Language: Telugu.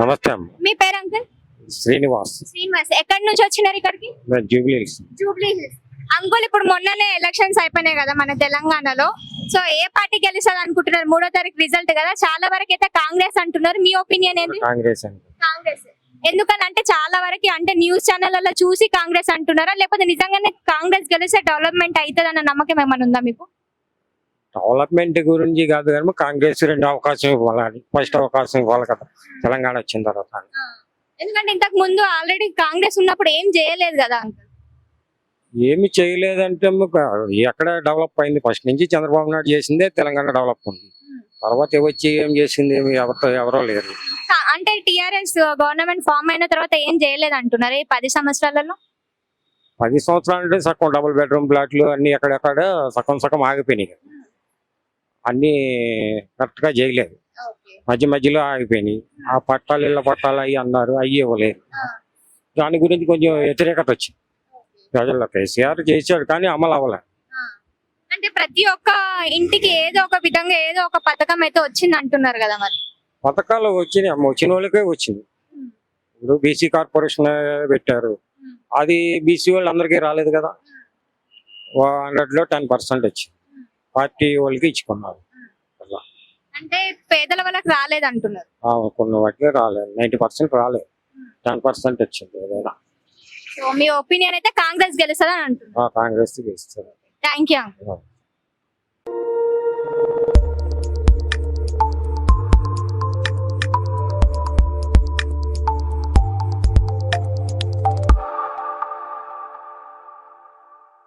నమస్తే అమ్మ. మీ పేరు అంకుల్? శ్రీనివాస్. శ్రీనివాస్. ఎక్కడి నుంచి వచ్చినారు ఇక్కడికి? నేను జూబ్లీహిల్స్. జూబ్లీ హిల్స్ అంకుల్ ఇప్పుడు మొన్ననే ఎలక్షన్స్ అయిపోయినాయి కదా మన తెలంగాణలో. సో ఏ పార్టీ గెలుస్తుంది అనుకుంటున్నారు? మూడో తారీఖు రిజల్ట్ కదా. చాలా వరకు అయితే కాంగ్రెస్ అంటున్నారు. మీ ఒపీనియన్ ఏంటి? కాంగ్రెస్ కాంగ్రెస్. ఎందుకనంటే చాలా వరకు అంటే న్యూస్ ఛానళ్ళలో చూసి కాంగ్రెస్ అంటున్నారా? లేకపోతే నిజంగానే కాంగ్రెస్ గెలిస్తే డెవలప్మెంట్ అవుతుంది అన్న నమ్మకం ఏమైనా ఉందా మీకు? డెవలప్మెంట్ గురించి కాదు కానీ కాంగ్రెస్ రెండు అవకాశం ఇవ్వాలి ఫస్ట్ అవకాశం ఇవ్వాలి కదా. తెలంగాణ వచ్చిన తర్వాత. ఎందుకంటే ఇంతకు ముందు ఆల్రెడీ కాంగ్రెస్ ఉన్నప్పుడు ఏం చేయలేదు కదా ఏమి చేయలేదంటే ఎక్కడ డెవలప్ అయింది? ఫస్ట్ నుంచి చంద్రబాబు నాయుడు చేసిందే తెలంగాణ డెవలప్ ఉంది. తర్వాత వచ్చి ఏం చేసింది? ఎవరితో ఎవరో లేరు. అంటే టిఆర్ఎస్ గవర్నమెంట్ ఫామ్ అయిన తర్వాత ఏం చేయలేదు అంటున్నారు ఈ పది సంవత్సరాలలో? పది సంవత్సరాలు అంటే సగం డబుల్ బెడ్రూమ్ ప్లాట్లు అన్ని ఎక్కడెక్కడ సగం సగం ఆగిపోయినాయి కదా. అన్ని కరెక్ట్గా చేయలేదు మధ్య మధ్యలో ఆగిపోయినాయి. ఆ పట్టాలు ఇళ్ళ పట్టాలు అవి అన్నారు అవి ఇవ్వలేదు. దాని గురించి కొంచెం వ్యతిరేకత వచ్చింది. ప్రజల్లో కేసీఆర్ చేశాడు కానీ అమలు అవ్వలే. అంటే ప్రతి ఒక్క ఇంటికి ఏదో ఒక విధంగా ఏదో ఒక పథకం అయితే వచ్చింది అంటున్నారు కదా మరి. పథకాలు వచ్చినాయి. అమ్మ వచ్చిన వాళ్ళకే వచ్చింది. ఇప్పుడు బీసీ కార్పొరేషన్ పెట్టారు. అది బీసీ వాళ్ళు అందరికీ రాలేదు కదా. హండ్రెడ్లో టెన్ పర్సెంట్ వచ్చింది. పార్టీ వాళ్ళకి ఇచ్చుకున్నారు. అంటే పేదల వాళ్ళకి రాలేదు అంటున్నారు. ఆ, కొన్ని వాటికి రాలేదు. నైన్టీ పర్సెంట్ రాలేదు. టెన్ పర్సెంట్ వచ్చింది ఏదైనా. సో మీ ఒపీనియన్ అయితే కాంగ్రెస్ గెలుస్తుంది అని అంటున్నారు. ఆ, కాంగ్రెస్ గెలుస్తారు థ్యాంక్ యూ.